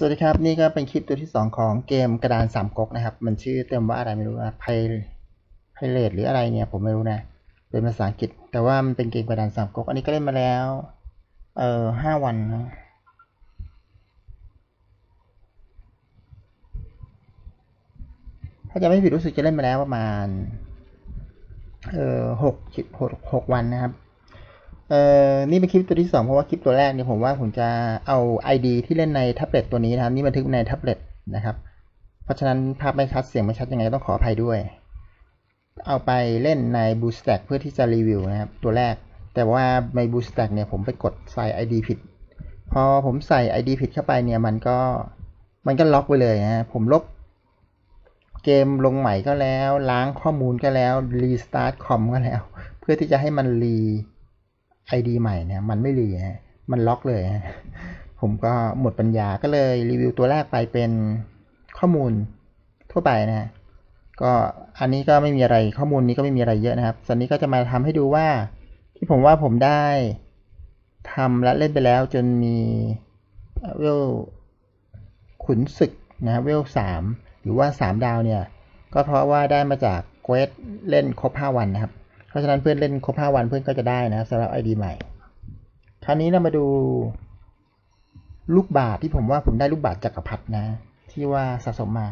สวัสดีครับ นี่ก็เป็นคลิปตัวที่ 2 ของเกมกระดานสามก๊กนะครับ มันชื่อเต็มว่าอะไรไม่รู้นะไพไพเรตหรืออะไรเนี่ยผมไม่รู้นะ เป็นภาษาอังกฤษ แต่ว่ามันเป็นเกมกระดานสามก๊กอันนี้ก็เล่นมาแล้ว เอ่อห้าวันนะถ้าจะไม่ผิดรู้สึกจะเล่นมาแล้วประมาณ เอ่อหกหกหกวันนะครับ เอ่อนี่เป็นคลิปตัวที่สองเพราะว่าคลิปตัวแรกเนี่ยผมว่าผมจะเอา ID ที่เล่นในแท็บเล็ตตัวนี้นะครับ นี่บันทึกในแท็บเล็ตนะครับ เพราะฉะนั้นภาพไม่ชัดเสียงไม่ชัดยังไงต้องขออภัยด้วย เอาไปเล่นใน Bootstrap เพื่อที่จะรีวิวนะครับ ตัวแรก แต่ว่าใน Bootstrap เนี่ยผมไปกดใส่ ID ผิด พอผมใส่ ID ผิดเข้าไปเนี่ยมันก็มันก็ล็อกไปเลยนะผมลบเกมลงใหม่ก็แล้ว ล้างข้อมูลก็แล้วรีสตาร์ทคอมก็แล้ว เพื่อที่จะให้มันรี ID ใหม่เนี่ยมันไม่รีฮะมันล็อกเลยฮะผมก็หมดปัญญาก็เลยรีวิวตัวแรกไปเป็นข้อมูลทั่วไปนะฮะก็อันนี้ก็ไม่มีอะไรข้อมูลนี้ก็ไม่มีอะไรเยอะนะครับส่วนนี้ก็จะมาทำให้ดูว่า ที่ผมว่าผมได้ทำและเล่นไปแล้วจนมีเวลขุนศึกนะเวลสามหรือว่าสามดาวเนี่ย ก็เพราะว่าได้มาจากเควสเล่นครบห้าวันนะครับ เพราะฉะนั้นเพื่อนเล่นครบ 5 วันเพื่อนก็จะได้นะสำหรับ ID ใหม่ คราวนี้เรามาดูลูกบาทที่ผมว่าผมได้ลูกบาทจักรพรรดินะ ที่ว่าสะสมมา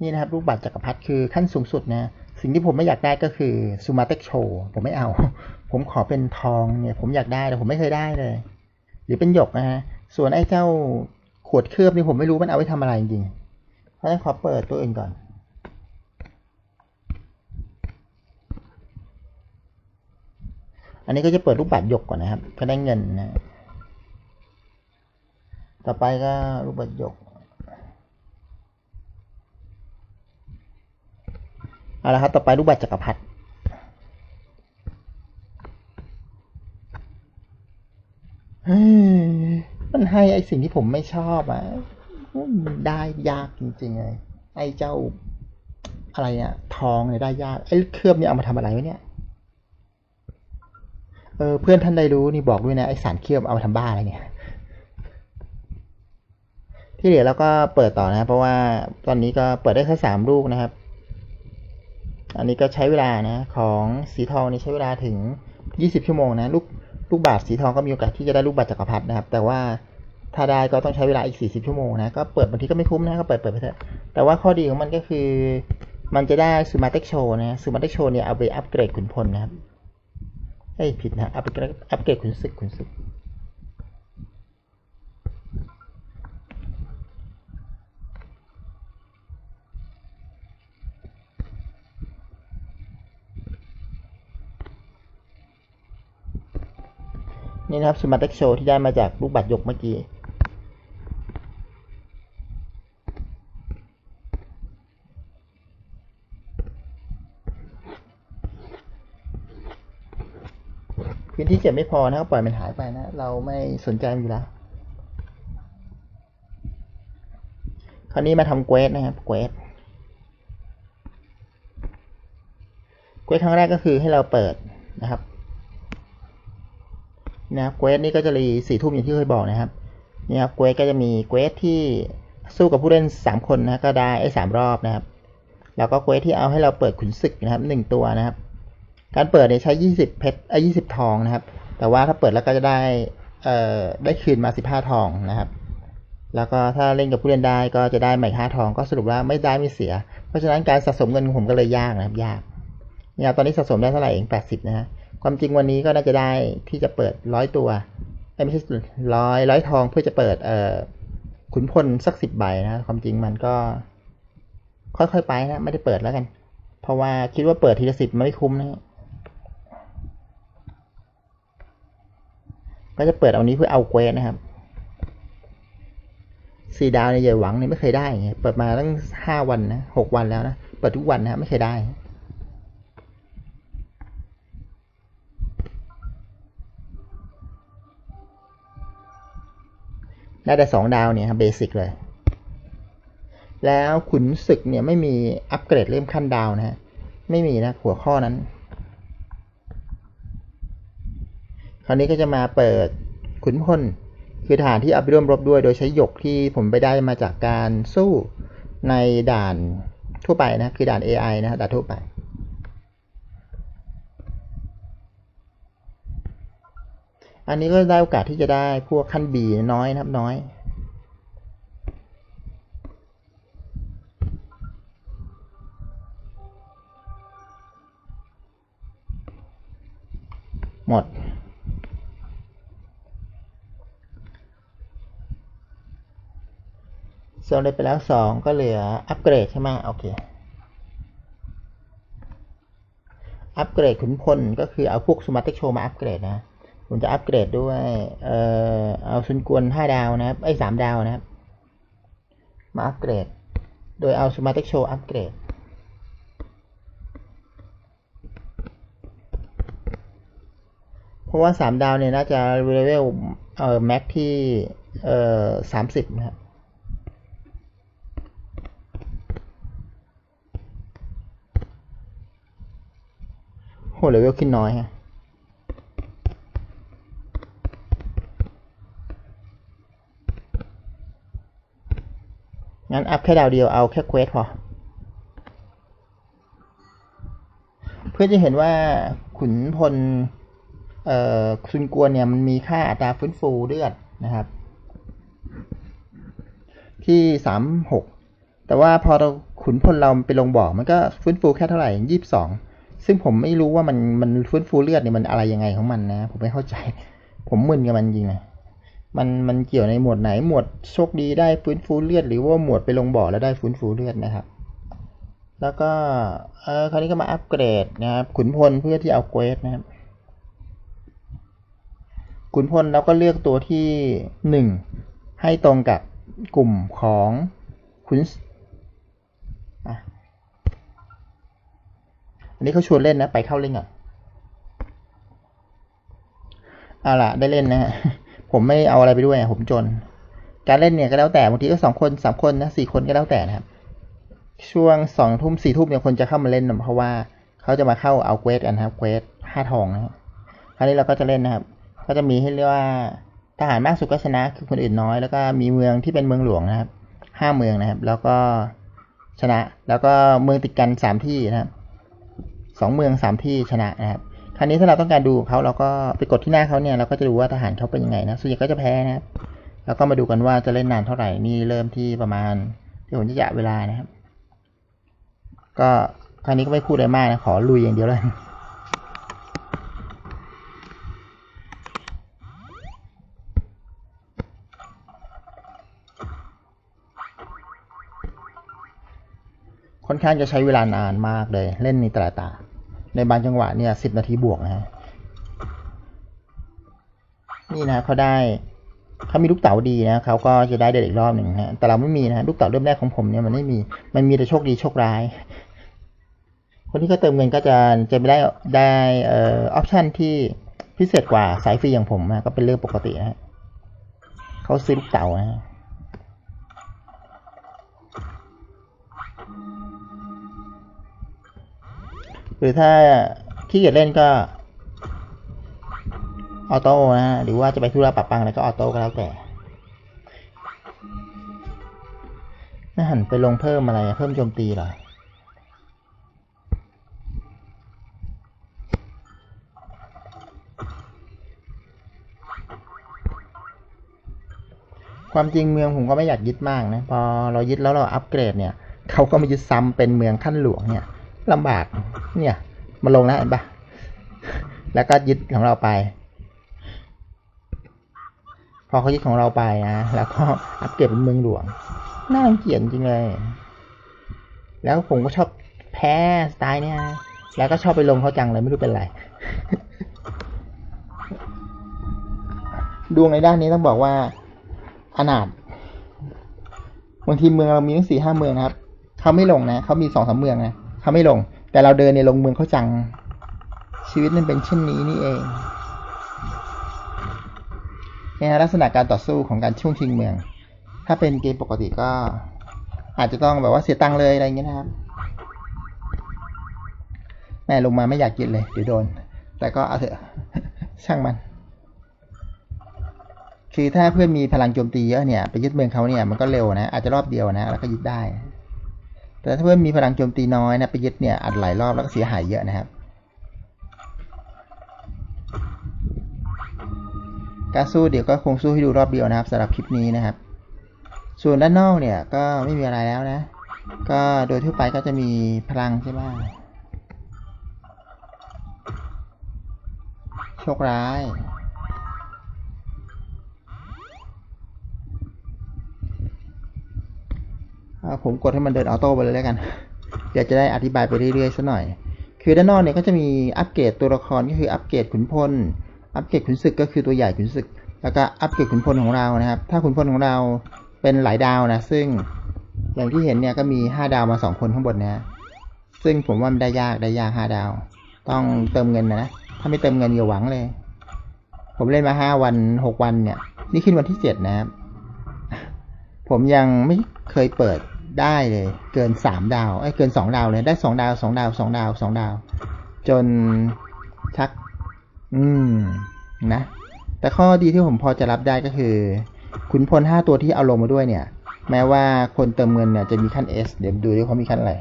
นี่นะครับลูกบาทจักรพรรดิคือขั้นสูงสุดนะ สิ่งที่ผมไม่อยากได้ก็คือซูมาเต็กโชผมไม่เอา ผมขอเป็นทองเนี่ย ผมอยากได้แต่ผมไม่เคยได้เลย หรือเป็นหยกนะฮะ ส่วนไอ้เจ้าขวดเคลือบนี่ผมไม่รู้มันเอาไว้ทำอะไรจริง เพราะฉะนั้นขอเปิดตัวอื่นก่อน อันนี้ก็จะเปิดรูปบัตรหยกก่อนนะครับก็ได้เงินนะ ต่อไปก็รูปบัตรหยกเอาละครับ ต่อไปรูปบัตรจักรพรรดิมันให้ไอสิ่งที่ผมไม่ชอบอะ ได้ยากจริงๆเลยไอ้เจ้าอะไรเนี่ยทองเนี่ยได้ยากไอ้เคลือบเนี่ยเอามาทำอะไรวะเนี่ยเออเพื่อนท่านใดรู้นี่บอกด้วยนะไอสารเคลือบเอามาทำบ้าอะไรเนี่ย ที่เหลือเราก็เปิดต่อนะ เพราะว่าตอนนี้ก็เปิดได้แค่สามลูกนะครับ อันนี้ก็ใช้เวลานะ ของสีทองนี่ใช้เวลาถึงยี่สิบชั่วโมงนะ ลูกลูกบาศก์สีทองก็มีโอกาสที่จะได้ลูกบาศก์จักรพรรดินะครับ แต่ว่า ถ้าได้ก็ต้องใช้เวลาอีกสี่สิบชั่วโมงนะ ก็เปิดบางทีก็ไม่คุ้มนะก็เปิดเปิดไปเถอะ แต่ว่าข้อดีของมันก็คือ มันจะได้ซูมาเต็กโชนะซูมาเต็กโชเนี่ยเอาไปอัปเกรดขุนพลนะครับเอ้ยผิดนะอัปเกรดอัปเกรดขุนศึกขุนศึกนี่นะครับสมาร์ทโชที่ได้มาจากลูกบัตรยกเมื่อกี้ พื้ นที่เก็บไม่พอนะครับปล่อยมันหายไปนะ เราไม่สนใจมันอยู่แล้ว คราวนี้มาทำเกวสนะครับเกวสเกวสครั้งแรกก็คือให้เราเปิดนะครับนะครับเกวสนี่ก็จะรีสี่ทุ่มอย่างที่เคยบอกนะครับนี่ครับเกวสก็จะมีเกวสที่สู้กับผู้เล่นสามคนนะก็ได้ไอ้สามรอบนะครับ แล้วก็เกวสที่เอาให้เราเปิดขุนศึกนะครับหนึ่งตัวนะครับ การเปิดเนี่ยใช้ยี่สิบเพชรไอ้ยี่สิบทองนะครับ แต่ว่าถ้าเปิดแล้วก็จะได้เอ่อได้คืนมาสิบห้าทองนะครับ แล้วก็ถ้าเล่นกับผู้เล่นได้ก็จะได้ใหม่ห้าทองก็สรุปว่าไม่ได้ไม่เสีย เพราะฉะนั้นการสะสมเงินของผมก็เลยยากนะครับยากเนี่ยตอนนี้สะสมได้เท่าไหร่เองแปดสิบนะฮะความจริงวันนี้ก็น่าจะได้ที่จะเปิดร้อยตัวไม่ใช่ร้อยร้อยทองเพื่อจะเปิดเอ่อขุนพลสักสิบใบนะความจริงมันก็ ค่อยๆไปนะไม่ได้เปิดแล้วกัน เพราะว่าคิดว่าเปิดทีละสิบไม่คุ้มนะ ก็จะเปิดเอานี้เพื่อเอาเควสนะครับสี่ดาวในใหญ่หวังเนี่ยไม่เคยได้ไงเปิดมาตั้งห้าวันนะหกวันแล้วนะ เปิดทุกวันนะไม่เคยได้ ได้แต่สองดาวเนี่ยครับเบสิกเลย แล้วขุนศึกเนี่ยไม่มีอัปเกรดเริ่มขั้นดาวนะฮะ ไม่มีนะหัวข้อนั้น คราวนี้ก็จะมาเปิดขุนพล คือทหารที่เอาไปร่วมรบด้วย โดยใช้หยกที่ผมไปได้มาจากการสู้ในด่านทั่วไปนะ คือด่าน AI นะฮะด่านทั่วไป อันนี้ก็ได้โอกาสที่จะได้พวกขั้นบีน้อยนะครับน้อยหมด ส่วนเลยไปแล้วสองก็เหลืออัปเกรดใช่ไหมโอเคอัปเกรดขุนพลก็คือเอาพวกสมาร์ทเทคโชมาอัปเกรดนะผมจะอัปเกรดด้วย เอ่อ เอาซุนกวนห้าดาวนะครับ ไอ้สามดาวนะครับ มาอัปเกรด โดยเอาสมาร์ทเทคโชอัปเกรด เพราะว่าสามดาวเนี่ยน่าจะเลเวล เอ่อ แม็กที่ เอ่อสามสิบนะครับ โหเลเวลขึ้นน้อยฮะงั้นอัพแค่ดาวเดียวเอาแค่เควสพอ เพื่อจะเห็นว่าขุนพลเอ่อซุนกวนเนี่ยมันมีค่าอัตราฟื้นฟูเลือดนะครับ ที่สามหกแต่ว่าพอเราขุนพลเราไปลงบ่อมันก็ฟื้นฟูแค่เท่าไหร่ยี่สิบสอง ซึ่งผมไม่รู้ว่ามันมันฟื้นฟูเลือดเนี่ยมันอะไรยังไงของมันนะ ผมไม่เข้าใจ ผมมึนกับมันจริงเลยมันมันเกี่ยวในหมวดไหนหมวดโชคดีได้ฟื้นฟูเลือด หรือว่าหมวดไปลงบ่อแล้วได้ฟื้นฟูเลือดนะครับ แล้วก็เออคราวนี้ก็มาอัปเกรดนะครับขุนพลเพื่อที่เอาเกรดนะครับขุนพลเราก็เลือกตัวที่หนึ่งให้ตรงกับกลุ่มของขุนอะ อันนี้เขาชวนเล่นนะ ไปเข้าเล่นก่อนเอาล่ะได้เล่นนะฮะผมไม่เอาอะไรไปด้วยผมจน การเล่นเนี่ยก็แล้วแต่บางทีก็สองคนสามคนนะสี่คนก็แล้วแต่นะครับ ช่วงสองทุ่มสี่ทุ่มเนี่ยคนจะเข้ามาเล่นนะเพราะว่าเขาจะมาเข้าเอาเควสกันนะครับเควสห้าทองนะครับคราวนี้เราก็จะเล่นนะครับ ก็จะมีให้เรียกว่าทหารมากสุดก็ชนะคือคนอื่นน้อย แล้วก็มีเมืองที่เป็นเมืองหลวงนะครับห้าเมืองนะครับ แล้วก็ชนะ แล้วก็เมืองติดกันสามที่นะครับ สองเมืองสามที่ชนะนะครับ คราวนี้ถ้าเราต้องการดูเขาเราก็ไปกดที่หน้าเขาเนี่ยเราก็จะดูว่าทหารเขาเป็นยังไงนะ ส่วนใหญ่ก็จะแพ้นะครับ แล้วก็มาดูกันว่าจะเล่นนานเท่าไหร่ นี่เริ่มที่ประมาณที่ผมจะจะเวลานะครับ ก็คราวนี้ก็ไม่พูดอะไรมากนะ ขอลุยอย่างเดียวเลย ค่อนข้างจะใช้เวลานานมากเลย เล่นในแต่ละตา ในบางจังหวะเนี่ยสิบนาทีบวกนะฮะนี่นะเขาได้เขามีลูกเต๋าดีนะเขาก็จะได้เด็ดอีกรอบหนึ่งนะฮะแต่เราไม่มีนะลูกเต๋าเริ่มแรกของผมเนี่ยมันไม่มี มันมีแต่โชคดีโชคร้าย คนที่เขาเติมเงินก็จะจะไม่ได้ได้เอ่อออปชันที่พิเศษกว่าสายฟรีอย่างผมนะก็เป็นเรื่องปกตินะฮะเขาซื้อลูกเต๋านะ หรือถ้าขี้เกียจเล่นก็ออโต้นะฮะหรือว่าจะไปธุระปะปังอะไรก็ออโต้ก็แล้วแต่น่าหันไปลงเพิ่มอะไร เพิ่มโจมตีเหรอความจริงเมืองผมก็ไม่อยากยึดมากนะ พอเรายึดแล้วเราอัปเกรดเนี่ย เขาก็มายึดซ้ำเป็นเมืองขั้นหลวงเนี่ยลำบาก เนี่ยมาลงแล้วเห็นปะแล้วก็ยึดของเราไป พอเขายึดของเราไปนะ แล้วก็อัปเกรดเป็นเมืองหลวง น่ารังเกียจจริงเลย แล้วผมก็ชอบแพ้สไตล์เนี่ย แล้วก็ชอบไปลงเขาจังเลยไม่รู้เป็นไร ดวงในด้านนี้ต้องบอกว่าอนาถบางทีเมืองเรามีทั้งสี่ห้าเมืองนะครับ เขาไม่ลงนะ เขามีสองสามเมืองนะ เขาไม่ลง แต่เราเดินเนี่ยลงเมืองเขาจัง ชีวิตมันเป็นเช่นนี้นี่เองเนี่ยลักษณะการต่อสู้ของการช่วงชิงเมือง ถ้าเป็นเกมปกติก็ อาจจะต้องแบบว่าเสียตังค์เลยอะไรเงี้ยนะครับ แม่ลงมาไม่อยากกินเลยเดี๋ยวโดน แต่ก็เอาเถอะช่างมัน คือถ้าเพื่อนมีพลังโจมตีเยอะเนี่ย ไปยึดเมืองเขาเนี่ยมันก็เร็วนะ อาจจะรอบเดียวนะ แล้วก็ยึดได้ แต่ถ้าเพื่อนมีพลังโจมตีน้อยนะไปยึดเนี่ยอาจหลายรอบแล้วก็เสียหายเยอะนะครับการสู้เดี๋ยวก็คงสู้ให้ดูรอบเดียวนะครับสำหรับคลิปนี้นะครับ ส่วนด้านนอกเนี่ยก็ไม่มีอะไรแล้วนะ ก็โดยทั่วไปก็จะมีพลังใช่ไหมโชคร้าย อ่า ผมกดให้มันเดินออโต้ไปเลยแล้วกันเดี๋ยวจะได้อธิบายไปเรื่อยๆสักหน่อย คือด้านนอกเนี่ยก็จะมีอัปเกรดตัวละครก็คืออัปเกรดขุนพล อัปเกรดขุนศึกก็คือตัวใหญ่ขุนศึก แล้วก็อัปเกรดขุนพลของเรานะครับ ถ้าขุนพลของเราเป็นหลายดาวนะ ซึ่งอย่างที่เห็นเนี่ยก็มี 5 ดาวมา 2 คนข้างบนนะ ซึ่งผมว่ามันได้ยากได้ยาก 5 ดาว ต้องเติมเงินนะ ถ้าไม่เติมเงินอย่าหวังเลย ผมเล่นมา 5 วัน 6 วันเนี่ย นี่ขึ้นวันที่ 7 นะครับ ผมยังไม่เคยเปิด ได้เลย เกินสามดาวไอ้เกินสองดาวเลยได้สองดาวสองดาวสองดาวสองดาว จนชัก อืมนะ แต่ข้อดีที่ผมพอจะรับได้ก็คือ ขุนพลห้าตัวที่เอาลงมาด้วยเนี่ย แม้ว่าคนเติมเงินเนี่ยจะมีขั้น S เดี๋ยวดูดิเขามีขั้นอะไร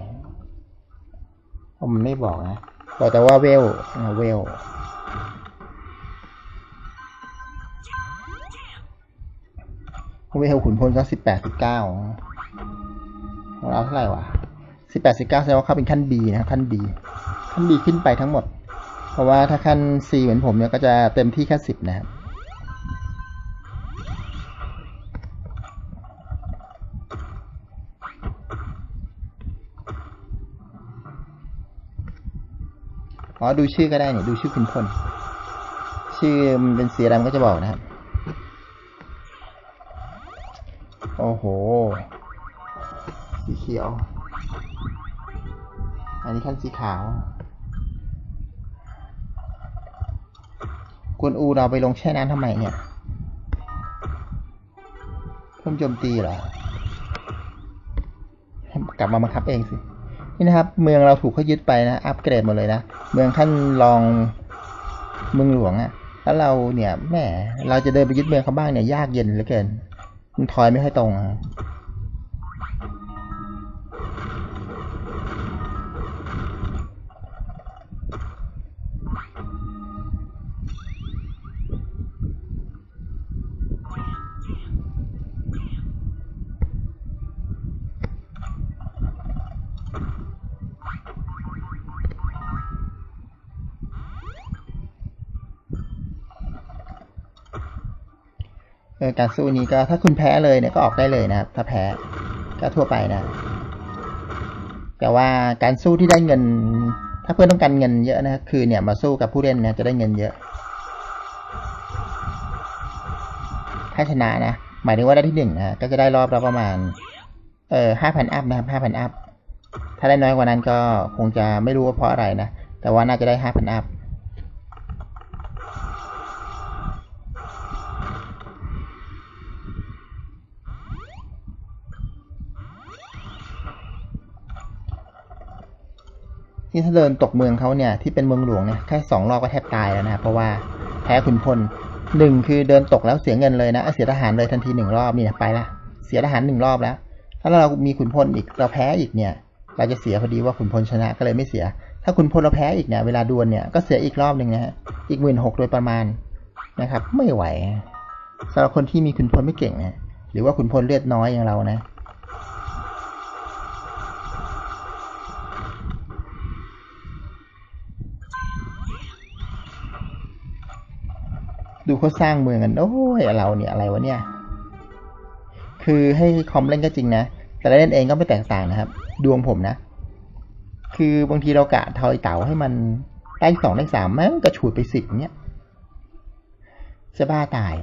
เพราะมันไม่บอกนะบอกแต่ว่าเวลอ่าเวลเวลขุนพลก็สิบแปดสิบเก้า ของเราเท่าไหร่วะสิบแปดสิบเก้าแสดงว่าเขาเป็นขั้น B นะขั้น B ขั้น B ขึ้นไปทั้งหมด เพราะว่าถ้าขั้น C เหมือนผมเนี่ยก็จะเต็มที่แค่สิบนะครับอ๋อดูชื่อก็ได้เนี่ยดูชื่อขุนพลชื่อมันเป็นสีอะไรมันก็จะบอกนะครับ โอ้โห เขียว อันนี้ขั้นสีขาว กวนอูเราไปลงแช่น้ำทำไมเนี่ย เพิ่มโจมตีเหรอกลับมาบังคับเองสิ นี่นะครับ เมืองเราถูกเขายึดไปนะ อัปเกรดหมดเลยนะ เมืองขั้นรองเมืองหลวงอะ่ะแล้วเราเนี่ยแหมเราจะเดินไปยึดเมืองเขาบ้างเนี่ยยากเย็นเหลือเกินมันถอยไม่ค่อยตรงอะ การสู้นี้ก็ถ้าคุณแพ้เลยเนี่ยก็ออกได้เลยนะครับ ถ้าแพ้ก็ทั่วไปนะ แต่ว่าการสู้ที่ได้เงิน ถ้าเพื่อนต้องการเงินเยอะนะคือเนี่ยมาสู้กับผู้เล่นเนี่ยจะได้เงินเยอะ ถ้าชนะนะ หมายถึงว่าได้ที่หนึ่งนะก็จะได้รอบละประมาณ เออห้าพันอัพนะครับห้าพันอัพถ้าได้น้อยกว่านั้นก็คงจะไม่รู้ว่าเพราะอะไรนะ แต่ว่าน่าจะได้ห้าพันอัพ ที่ถ้าเดินตกเมืองเขาเนี่ยที่เป็นเมืองหลวงเนี่ยแค่สองรอบก็แทบตายแล้วนะครับเพราะว่าแพ้ขุนพลหนึ่งคือเดินตกแล้วเสียเงินเลยนะเสียทหารเลยทันทีหนึ่งรอบเนี่ยไปละเสียทหารหนึ่งรอบแล้ว ถ้าเรามีขุนพลอีกเราแพ้อีกเนี่ย เราจะเสียพอดีว่าขุนพลชนะก็เลยไม่เสีย ถ้าขุนพลเราแพ้อีกเนี่ยเวลาดวลเนี่ยก็เสียอีกรอบหนึ่งนะฮะอีกหมื่นหกโดยประมาณนะครับ ไม่ไหวสำหรับคนที่มีขุนพลไม่เก่งนะหรือว่าขุนพลเลือดน้อยอย่างเรานะ ดูเขาสร้างเมืองกัน โอ้ยเราเนี่ยอะไรวะเนี่ย คือให้คอมเล่นก็จริงนะ แต่เล่นเองก็ไม่แตกต่างนะครับ ดวงผมนะ คือบางทีเรากะทอยเต่าให้มันได้สองได้สามแม่งกระฉูดไปสิบเนี้ยจะบ้าตาย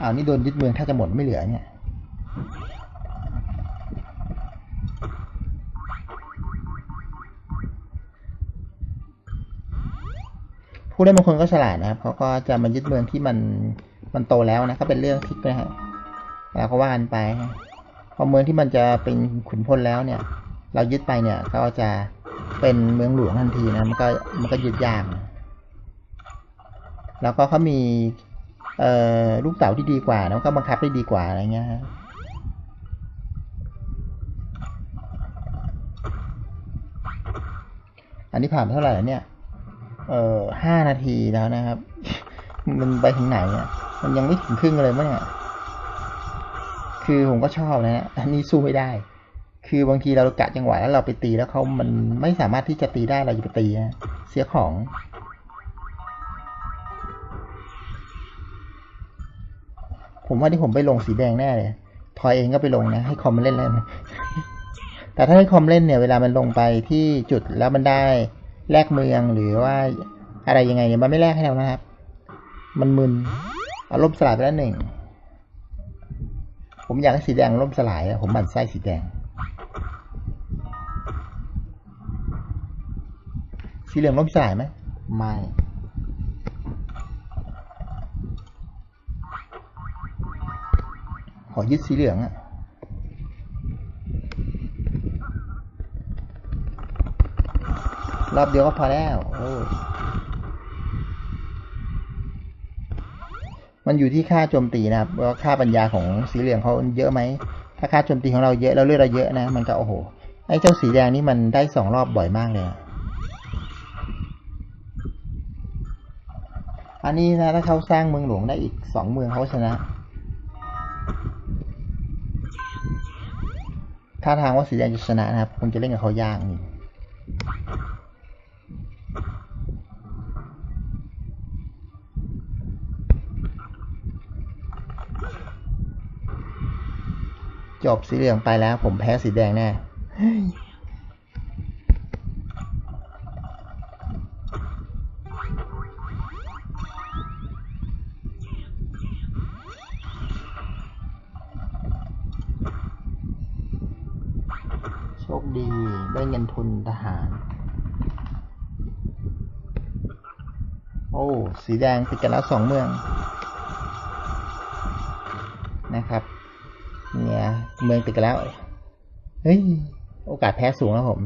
อ้าวนี่โดนยึดเมืองถ้าจะหมดไม่เหลือเนี่ย ผู้เล่นบางคนก็ฉลาดนะครับเขาก็จะมายึดเมืองที่มันมันโตแล้วนะก็เป็นเรื่องทิกนะฮะแล้วก็ว่ากันไปฮะพอเมืองที่มันจะเป็นขุนพลแล้วเนี่ย เรายึดไปเนี่ยก็จะเป็นเมืองหลวงทันทีนะมันก็มันก็ยึดยากแล้วก็เขามีเอ่อลูกเต๋าที่ดีกว่าแล้วก็บังคับได้ดีกว่าอะไรเงี้ยฮะอันนี้ผ่านเท่าไหร่เนี่ย เอ่อห้านาทีแล้วนะครับ มันไปถึงไหนอะ มันยังไม่ถึงครึ่งเลยมั้งเนี่ย คือผมก็ชอบนะฮะอันนี้สู้ไม่ได้ คือบางทีเรากะจังหวะแล้วเราไปตีแล้วเขามันไม่สามารถที่จะตีได้เราจะไปตีนะเสียของผมว่าที่ผมไปลงสีแดงแน่เลย ทอยเองก็ไปลงนะ ให้คอมมันเล่นแล้วนะแต่ถ้าให้คอมเล่นเนี่ย เวลามันลงไปที่จุดแล้วมันได้ แลกเมืองหรือว่าอะไรยังไงเนี่ยมันไม่แลกให้เรานะครับ มันมึนอาล่มสลายไปแล้วหนึ่ง ผมอยากให้สีแดงล่มสลายอะผมหมั่นไส้สีแดง สีเหลืองล่มสลายไหมไม่ขอยึดสีเหลืองอะ รอบเดียวก็พอแล้วมันอยู่ที่ค่าโจมตีนะครับว่าค่าปัญญาของสีเหลืองเขาเยอะไหม ถ้าค่าโจมตีของเราเยอะแล้วเลือดเราเยอะนะ มันก็โอ้โห ไอ้เจ้าสีแดงนี่มันได้สองรอบบ่อยมากเลย อันนี้นะถ้าเขาสร้างเมืองหลวงได้อีกสองเมืองเขาชนะ ท่าทางว่าสีแดงจะชนะนะครับคงจะเล่นกับเขายากนี่ จบสีเหลืองไปแล้ว ผมแพ้สีแดงแน่โชคดีได้เงินทุนทหาร โอ้ สีแดงติดกันแล้วสองเมือง เมืองติดกันแล้ว เฮ้ย โอกาสแพ้สูงแล้วผม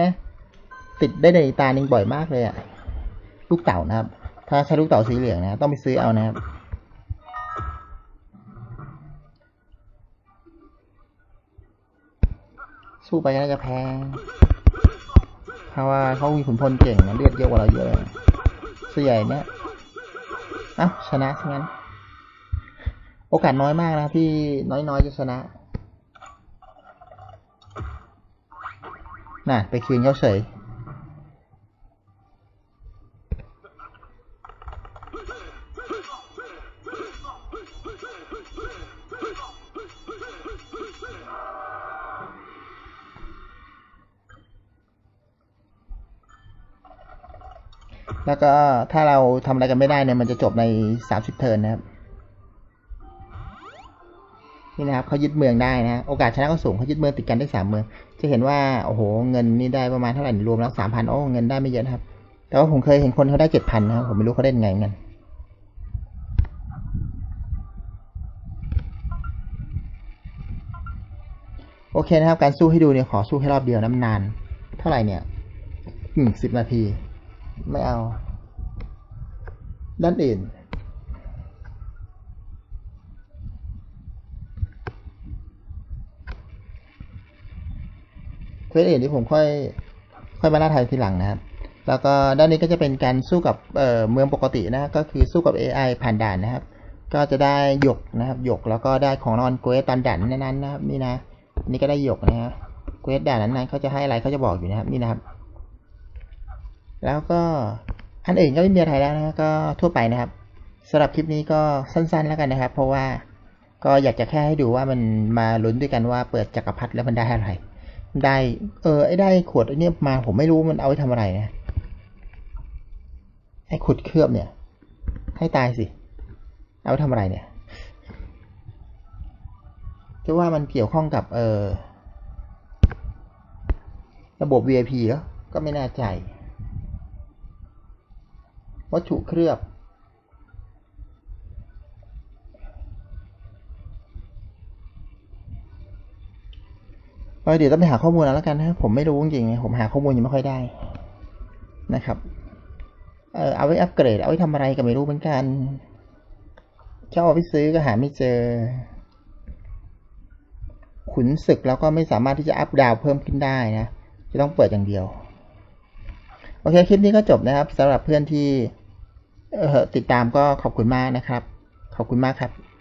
นะ ติดได้ในตาหนึ่งบ่อยมากเลยอะลูกเต่านะครับ ถ้าใช้ลูกเต่าสีเหลืองนะ ต้องไปซื้อเอานะครับ สู้ไปน่าจะแพ้เพราะว่าเขามีขุนพลเก่งนะเลือดเยอะกว่าเราเยอะเลยส่วนใหญ่เนี่ยอ้าชนะใช่ไหมนโอกาสน้อยมากนะที่น้อยๆจะชนะ น่ะ ไปคืนเขาเฉย ทำอะไรกันไม่ได้เนี่ยมันจะจบในสามสิบเทิร์นนะครับนี่นะครับเขายึดเมืองได้นะโอกาสชนะก็สูงเขายึดเมืองติดกันได้สามเมือง จะเห็นว่าโอ้โหเงินนี่ได้ประมาณเท่าไหร่รวมแล้วสามพันโอ้เงินได้ไม่เยอะนะครับ แต่ว่าผมเคยเห็นคนเขาได้เจ็ดพันนะครับผมไม่รู้เขาได้ยังไงเหมือนกันโอเคนะครับ การสู้ให้ดูเนี่ยขอสู้ให้รอบเดียวน้ำนาน เท่าไหร่เนี่ยอืมสิบนาที ไม่เอา ด้านอื่นเควสอื่นที่ผมค่อยค่อยมาล่าไทยทีหลังนะครับ แล้วก็ด้านนี้ก็จะเป็นการสู้กับเเมืองปกตินะ ก็คือสู้กับ AI ผ่านด่านนะครับ ก็จะได้หยกนะครับ หยกแล้วก็ได้ของรางวัลเควสตอนด่านนั้นๆนะครับนี่นะ นี่ก็ได้หยกนะฮะเควสด่านนั้นๆเขาจะให้อะไรเขาจะบอกอยู่นะครับนี่นะครับ แล้วก็ อันอื่นก็ไม่มีอะไรแล้วนะก็ทั่วไปนะครับสำหรับคลิปนี้ก็สั้นๆแล้วกันนะครับ เพราะว่าก็อยากจะแค่ให้ดูว่ามันมาลุ้นด้วยกันว่าเปิดจักรพรรดิแล้วมันได้อะไร ได้เออไอ้ได้ขวดไอ้เนี่มาผมไม่รู้มันเอาไว้ทำอะไรนะไอ้ขุดเคลือบเนี่ย ให้ตายสิ เอาไว้ทำอะไรเนี่ยจะว่ามันเกี่ยวข้องกับเออระบบ VIP แล้วก็ไม่แน่ใจ วัตถุเคลือบเเดี๋ยวต้องไปหาข้อมูลแล้วกันนะผมไม่รู้จริงผมหาข้อมูลยังไม่ค่อยได้นะครับ เออเอาไว้อัปเกรด เอาไว้ทำอะไรก็ไม่รู้เหมือนกันเจ้าเอาไปซื้อก็หาไม่เจอ ขุนศึกแล้วก็ไม่สามารถที่จะอัปดาวเพิ่มขึ้นได้นะ จะต้องเปิดอย่างเดียว โอเค คลิปนี้ก็จบนะครับสำหรับเพื่อนที่ ติดตามก็ขอบคุณมากนะครับ ขอบคุณมากครับ